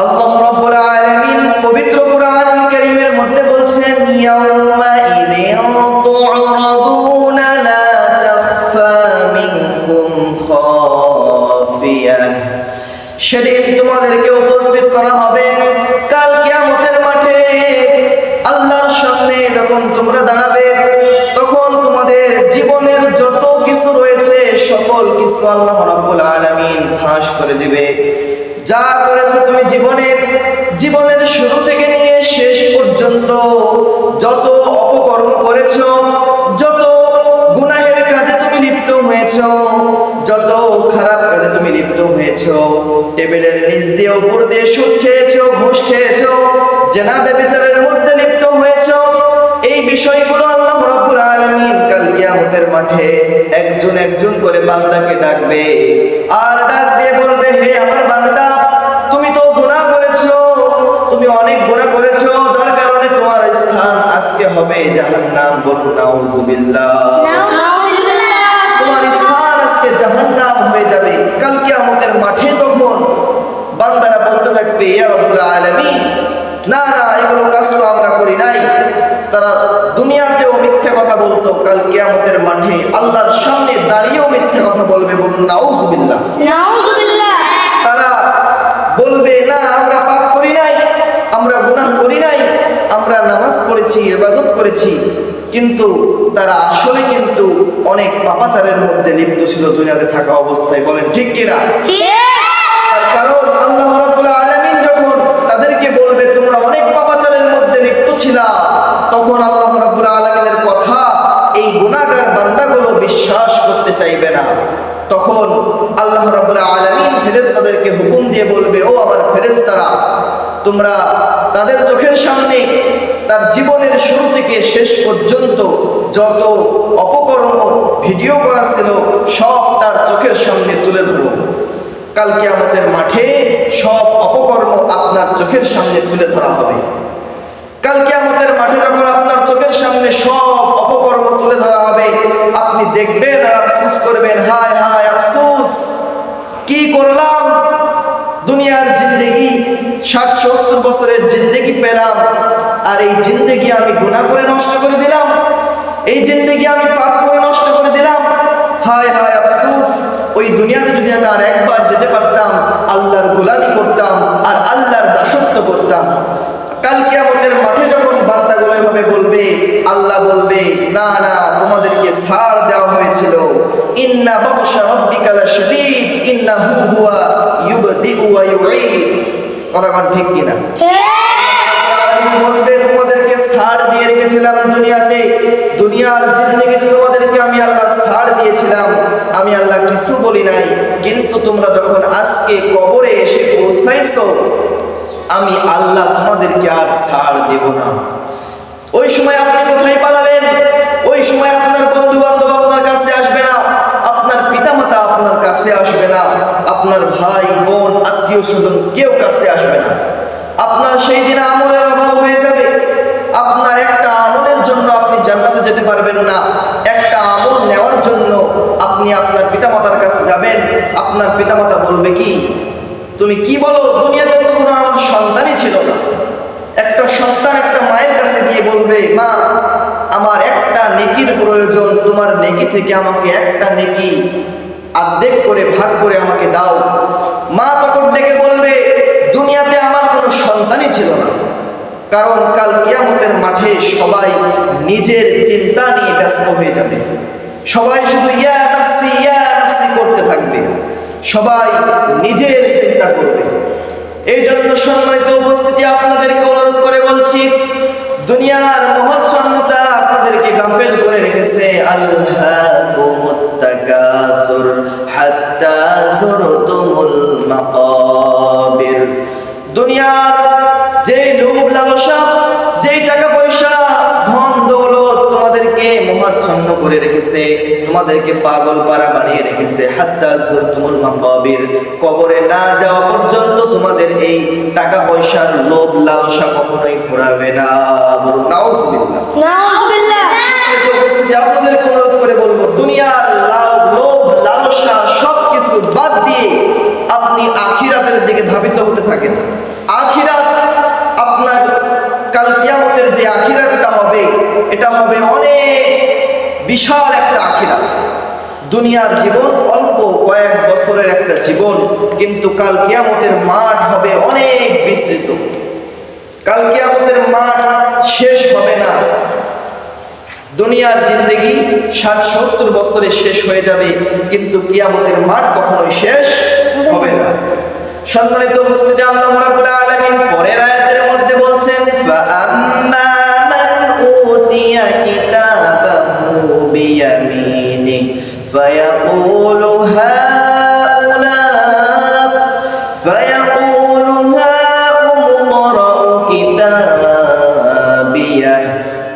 আল্লাহ রাব্বুল আলামিন পবিত্র বলছেন সেদিন তোমাদেরকে উপস্থিত করা হবে কাল কিয়ামতের মাঠে। আল্লাহর সামনে যখন তোমরা দাঁড়াবে, তখন তোমাদের জীবনের যত কিছু রয়েছে, সকল কিছু আল্লাহ রাব্বুল আলামিন ফাঁস করে দিবে। যা করেছ তুমি জীবনের জীবনের শুরু থেকে নিয়ে শেষ পর্যন্ত যত অপকর্ম করেছ, যত গুনাহের কাজে তুমি লিপ্ত হয়েছো, যত খারাপ কাজে তুমি লিপ্ত হয়েছো, টেবিলের নিচ দিয়ে উপর দিয়ে সুদ খেয়েছো, ঘুষ খেয়েছো, জেনা বেবিচারের মধ্যে লিপ্ত হয়েছো, এই বিষয়গুলো আল্লাহ রাব্বুল আলামিন কাল কিয়ামতের মাঠে একজন একজন করে বান্দাকে ডাকবে। আর ডাক দিয়ে বলবে, হে আমার বান্দা তুমি অনেক গুনাহ করেছ যার কারণে তোমার স্থান আজকে হবে জাহান্নাম বলুন নাউজুবিল্লাহ। তোমার স্থান আজকে জাহান্নাম হয়ে যাবে। কাল কিয়ামতের মাঠে তখন বান্দারা বলতে থাকবে ইয়া রাব্বুল আলামিন। না না এগুলো কাজ তো আমরা করি নাই। তারা দুনিয়াতেও মিথ্যা কথা বলতো কাল কিয়ামতের মাঠে আল্লাহর সামনে দাঁড়িয়েও মিথ্যা কথা বলবে বলুন নাউজুবিল্লাহ তারা বলবে না আমরা পাপ করি নাই আমরা গুনাহ করি নাই আমরা নামাজ পড়েছি ইবাদত করেছি কিন্তু তারা আসলে কিন্তু অনেক পাপাচারের মধ্যে লিপ্ত ছিল দুনিয়াতে থাকা অবস্থায়। বলেন ঠিক কিনা কারণ আল্লাহ রাব্বুল আলামিন যখন তাদেরকে বলবে তোমরা অনেক পাপাচারের মধ্যে লিপ্ত ছিলা তখন আল্লাহ রাব্বুল আলামিনের কথা এই গুনাহগার বান্দাগুলো বিশ্বাস করতে চাইবে না। তখন আল্লাহ রাব্বুল আলামিন ফেরেশতাদেরকে হুকুম দিয়ে বলবে ও আমার ফেরেশতারা তোমরা তাদের চোখের সামনে তার জীবনের শুরু থেকে শেষ পর্যন্ত যত অপকর্ম ভিডিও করা ছিল, সব তার চোখের সামনে তুলে ধরো কালকে আমাদের মাঠে সব অপকর্ম আপনার চোখের সামনে তুলে ধরা হবে। কালকে আমাদের মাঠে যখন আপনার চোখের সামনে সব অপকর্ম তুলে ধরা হবে, আপনি দেখবেন আর আফসোস করবেন, হায় হায়, আফসোস! কি করলাম? দুনিয়ার জিন্দেগি, ষাট, সত্তর বছরের জিন্দেগি পেলাম। আর এই জিন্দেগি আমি গুনাহ করে নষ্ট করে দিলাম। এই জিন্দেগি আমি পাপ করে নষ্ট করে দিলাম। হায় হায় আফসোস, ওই দুনিয়াতে যদি আমি আর একবার যেতে পারতাম, আল্লাহর গোলামি করতাম আর আল্লাহর দাসত্ব করতাম কালকে কিয়ামতের মাঠে যখন বার্তাগুলো এভাবে বলবে, আল্লাহ বলবে, না না, তোমাদেরকে ছাড় দেওয়া হয়েছিল। ইন্না বাবশা রাব্বিকা লাশাদীদ, ইন্নাহু হুয়া ইউবদিউ ওয়া ইউঈদ। কথাগণ ঠিক কিনা? তোমাদেরকে দিয়ে রেখেছিলাম দুনিয়াতে। দুনিয়ার তোমাদেরকে আমি আল্লাহ দিয়েছিলাম। আমি আল্লাহ কিছু বলি নাই। কিন্তু তোমরা যখন আজকে কবরে এসে পৌঁছাইছো, আমি আল্লাহ তোমাদেরকে আর দেব না। ওই সময় আপনি কোথায় পালাবেন? ওই সময় আপনার বন্ধু বান্ধব আপনার কাছে আসবে না। আপনার পিতামাতা আপনার কাছে আসবে না। আপনার ভাই, বোন আত্মীয় স্বজন কেউ কাছে আসবে না। আপনার সেই দিন আমলের আপনার একটা আমলের জন্য আপনি জান্নাতে যেতে পারবেন না। একটা আমল নেওয়ার জন্য আপনি আপনার পিতামাতার কাছে যাবেন। আপনার পিতামাতা বলবে কি, তুমি কি বলো, দুনিয়াতে তো কোনো আমার সন্তানই ছিল না। একটা সন্তান একটা মায়ের কাছে গিয়ে বলবে, মা, আমার একটা নেকির প্রয়োজন, তোমার নেকি থেকে আমাকে একটা নেকি আর্ধেক করে ভাগ করে আমাকে দাও। মা তখন ডেকে বলবে দুনিয়াতে আমার কোনো সন্তানই ছিল না কারণ কাল কিয়ামতের মাঠে সবাই নিজের চিন্তা নিয়ে ব্যস্ত হয়ে যাবে। সবাই শুধু ইয়া করতে থাকবে। সবাই নিজের চিন্তা করবে। এই জন্য সম্মানিত উপস্থিতি আপনাদেরকে অনুরোধ করে বলছি, দুনিয়ার মহচ্ছন্নতা আপনাদেরকে গাফেল করে রেখেছে আল্লাহুমুত করে রেখেছে তোমাদেরকে পাগল পাড়া বানিয়ে রেখেছে। হাত্তা জুরতুমুল মাকাবির। কবরে না যাওয়া পর্যন্ত তোমাদের এই টাকা পয়সার লোভ লালসা কখনোই ফুরাবে না। নাউজুবিল্লাহ। নাউজুবিল্লাহ। উপস্থিতি আপনাদেরকে অনুরোধ করে বলব দুনিয়ার লোভ লালসা বাদ দিয়ে আপনি আখিরাতের দিকে ধাবিত হতে থাকেন। আখিরাত আপনার কাল কিয়ামতের যে আখিরাতটা হবে এটা হবে অনেক বিশাল একটা আখিরাত দুনিয়ার জীবন, অল্প কয়েক বছরের একটা জীবন, কিন্তু কাল কিয়ামতের মাঠ হবে অনেক বিস্তৃত। কাল কিয়ামতের মাঠ শেষ হবে না। দুনিয়ার জিন্দগি ষাট, সত্তর বছরে শেষ হয়ে যাবে, কিন্তু কিয়ামতের মাঠ কখনোই শেষ হবে না। সম্মানিত উপস্থিতি আল্লাহ রাব্বুল আলামিন পরের আয়াতের মধ্যে বলছেন ফাআম্মা মান উতিয়া কিতাবাহু বিয়ামিনি ফায়াকুলু হাউলা ফায়াকুলু হাউম قرأوا কিতাবিয়াহ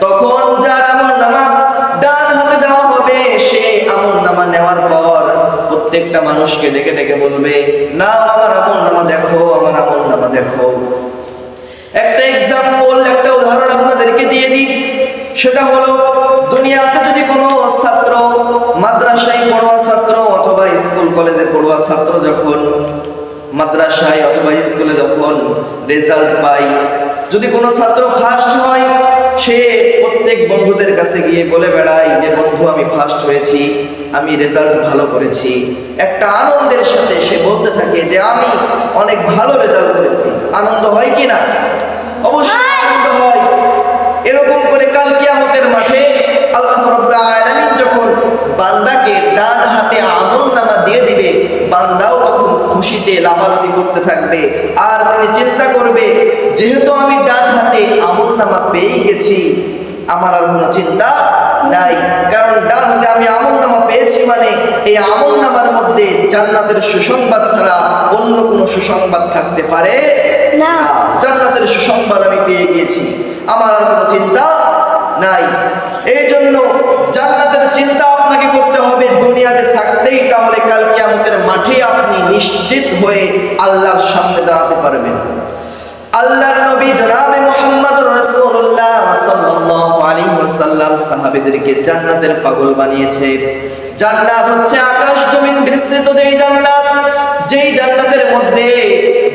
তখন যার আমল নামা ডান হাতে দেওয়া হবে সে আমল নামা নেওয়ার পর প্রত্যেকটা মানুষকে ডেকে ডেকে বলবে না আমার আমল নামা দেখো আমার আমল নামা দেখো একটা এক্সাম্পল একটা উদাহরণ আপনাদেরকে দিয়ে দিই সেটা হলো মাদ্রাসায় পড়ুয়া ছাত্র অথবা স্কুল কলেজে পড়ুয়া ছাত্র যখন মাদ্রাসায় অথবা স্কুলে যখন রেজাল্ট পাই যদি কোনো ছাত্র ফার্স্ট হয়, সে প্রত্যেক বন্ধুদের কাছে গিয়ে বলে বেড়ায় যে বন্ধু, আমি ফার্স্ট হয়েছি, আমি রেজাল্ট ভালো করেছি। একটা আনন্দের সাথে সে বলতে থাকে যে, আমি অনেক ভালো রেজাল্ট করেছি। আনন্দ হয় কি না? অবশ্যই। থাকবে আর তিনি চিন্তা করবে যেহেতু আমি ডান হাতে আমল নামা পেয়ে গেছি আমার আর কোনো চিন্তা নাই। কারণ ডান হাতে আমি আমল নামা পেয়েছি মানে এই আমল নামার মধ্যে জান্নাতের সুসংবাদ ছাড়া অন্য কোনো সুসংবাদ থাকতে পারে? না। জান্নাতের সুসংবাদ আমি পেয়ে গিয়েছি আমার আর কোনো চিন্তা নাই। এই জন্য জান্নাতের চিন্তা আপনাকে করতে হবে, দুনিয়াতে থাকতেই তাহলে কাল কিয়ামতের মাঠে আপনি নিশ্চিত হয়ে আল্লাহর সামনে দাঁড়াতে পারবেন। আল্লাহর নবী জনাবে মুহাম্মদ রাসূলুল্লাহ সাল্লাল্লাহু আলাইহি ওয়াসাল্লাম সাহাবীদেরকে জান্নাতের পাগল বানিয়েছে। জান্নাত হচ্ছে আকাশ, জমিন বিস্তৃত যেই জান্নাত। যেই জান্নাতের মধ্যে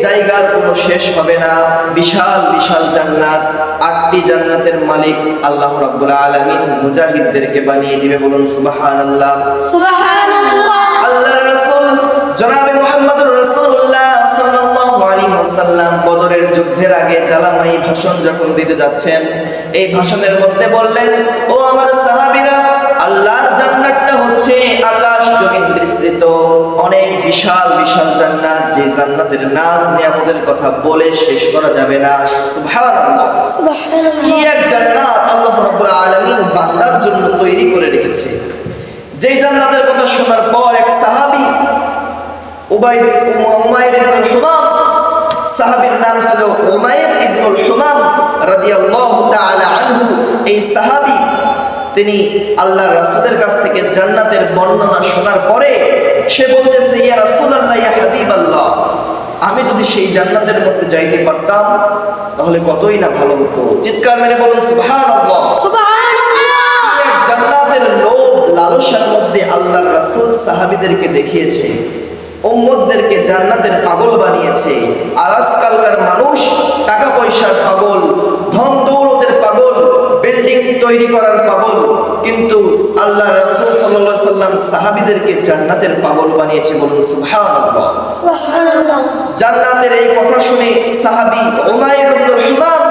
জায়গার কোনো শেষ হবে না বিশাল বিশাল জান্নাত আটটি জান্নাতের মালিক আল্লাহ রাব্বুল আলামিন মুজাহিদদেরকে বানিয়ে দিবে বলুন সুবহানাল্লাহ। সুবহানাল্লাহ। আল্লাহর রাসূল জনাবে মুহাম্মদুর রাসূলুল্লাহ সাল্লাল্লাহু আলাইহি ওয়াসাল্লাম বদরের যুদ্ধের আগে জালামাই ভাষণ যখন দিতে যাচ্ছেন এই ভাষণের মধ্যে বললেন ও আমার সাহাবীরা আল্লাহর জান্নাতটা হচ্ছে আকাশ জমিন বিস্তৃত। অনেক বিশাল বিশাল জান্নাত। যে জান্নাতের নাজ নিয়ামতের কথা বলে শেষ করা যাবে না। সুবহানাল্লাহ। কি এক জান্নাত আল্লাহ রাব্বুল আলামিন বান্দার জন্য তৈরি করে রেখেছে। যেই জান্নাতের কথা শোনার পর এক সাহাবী উবাই উমাইর ইবনুল হুমাম সাহাবীর নাম ছিল উমাইর ইবনুল হুমাম রাদিয়াল্লাহু তাআলা আনহু। এই সাহাবী তিনি আল্লাহর রাসূলের কাছ থেকে জান্নাতের বর্ণনা শোনার পরে সে বলতেছে ইয়া রাসূলুল্লাহ ইয়া হাবিবাল্লাহ। আমি যদি সেই জান্নাতের মধ্যে যাইতে পারতাম তাহলে কতই না ভালো হতো। চিৎকার মেরে বলুন সুবহানাল্লাহ। সুবহানাল্লাহ। জান্নাতের লোভ লালসার মধ্যে আল্লাহর রাসূল সাহাবীদেরকে দেখিয়েছে উম্মতদেরকে জান্নাতের পাগল বানিয়েছে। আর আজকালকার মানুষ টাকা পয়সার পাগল ধন দৌলতের পাগল বিল্ডিং তৈরি করার আল্লাহ রাসূল সাল্লাল্লাহু সাল্লাম সাহাবীদেরকে জান্নাতের পাগল বানিয়েছে বলুন সুবহানাল্লাহ। সুবহানাল্লাহ। জান্নাতের এই কথা শুনে সাহাবী উমাইর ইবনুল হুমাম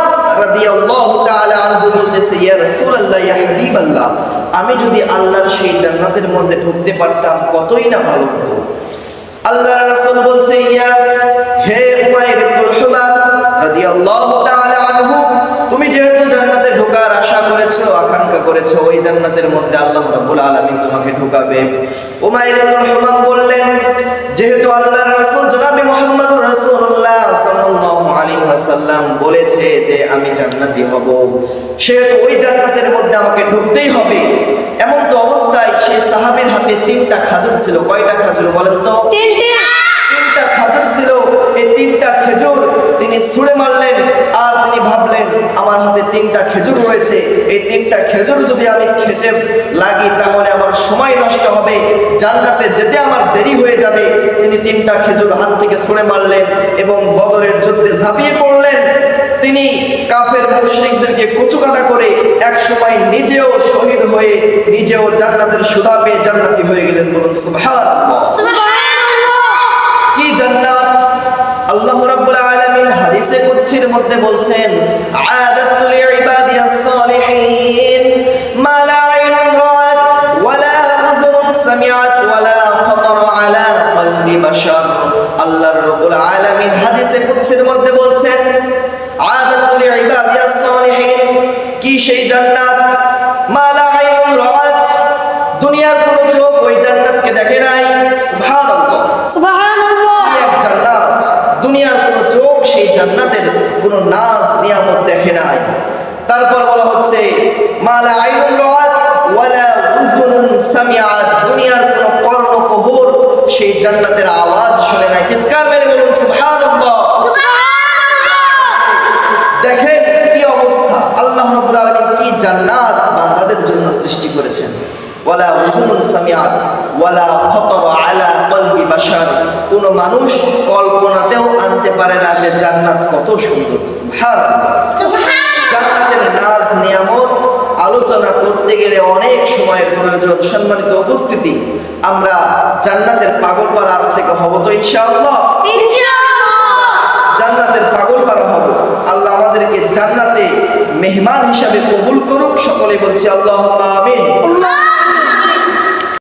রাদিয়াল্লাহু তাআলা আনহু বলতেছে ইয়া রাসূলুল্লাহ ইয়া হাবিবাল্লাহ আমি যদি আল্লাহর সেই জান্নাতের মধ্যে ঢুকতে পারতাম কতই না ভালো হতো? আল্লাহর রাসূল বলছে ইয়া হে উমাইর ইবনুল হুমাম রাদিয়াল্লাহু করেছ ওই জান্নাতের মধ্যে আল্লাহ রাব্বুল আলামিন তোমাকে ঢোকাবে। উমাইর ইবনুল হুমাম বললেন যেহেতু আল্লাহর রাসূল জনাবে মুহাম্মদুর রাসূলুল্লাহ সাল্লাল্লাহু আলাইহি ওয়াসাল্লাম বলেছে যে আমি জান্নাতি হব সেহেতু ওই জান্নাতের মধ্যে আমাকে ঢুকতেই হবে। এমন তো অবস্থায় সেই সাহাবীর হাতে তিনটা খাজুর ছিল। কয়টা খাজুর বলেন তো? তিনটা। খাজুর ছিল। এই তিনটা খেজুর তিনি ছুঁড়ে মারলেন। আর তিনি ভাবলেন, আমার হাতে তিনটা খেজুর রয়েছে। এই তিনটা খেজুর যদি আমি খেতে লাগি, তাহলে আমার সময় নষ্ট হবে। জান্নাতে যেতে আমার দেরি হয়ে যাবে। তিনি তিনটা খেজুর হাত থেকে ছুঁড়ে মারলেন এবং বদরের যুদ্ধে ঝাঁপিয়ে পড়লেন। তিনি কাফের মুশরিকদেরকে কচুকাটা করে এক সময় নিজেও শহীদ হয়ে নিজেও জান্নাতের সুধা পেয়ে জান্নাতি হয়ে গেলেন বলুন সুবহানাল্লাহ। মধ্যে বলছেন আদাতু লিইবাদিয়াস সালিহিন মা লা আইনুন রাআত ওয়ালা উযুনুন সামিআত ওয়ালা খাতার আলা কলবি বাশার। আল্লাহ রাব্বুল আলামিন হাদিসে কুদসির মধ্যে বলছেন আদাতু লিইবাদিয়াস সালিহিন কি সেই জান্নাত? মা লা আইনুন রাআত দুনিয়ার কোনো চোখ ওই জান্নাতকে দেখে নাই। সুবহানাল্লাহ। সুবহানাল্লাহ। এক জান্নাত? দুনিয়ার কোনো চোখ সেই জান্নাতের কোনো নাজ নিয়ামত দেখে নাই। তারপর বলা হচ্ছে মালা আইনুন রাত ওয়ালা উযুনুন সামিআত দুনিয়ার কোনো কর্ণ কহর সেই জান্নাতের আওয়াজ শুনে নাই। চিৎকার মেরে বলুন সুবহানাল্লাহ! দেখেন কি অবস্থা। আল্লাহ রাব্বুল আলামিন কি জান্নাত বান্দাদের জন্য সৃষ্টি করেছেন। ওয়ালা উযুনুন সামিআত ওয়ালা খাতার আলা কলবি বাশার। কোন মানুষ পারে না যে জান্নাত কত সুন্দর জান্নাতের নাজ নিয়ামত আলোচনা করতে গেলে অনেক সময়ের প্রয়োজন। সম্মানিত উপস্থিতি আমরা জান্নাতের পাগল পাগলপাড়া আজ থেকে হব তো ইনশাআল্লাহ? জান্নাতের পাগল পারা হব। আল্লাহ আমাদেরকে জান্নাতে মেহমান হিসাবে কবুল করুক। সকলে বলছি আল্লাহ আমিন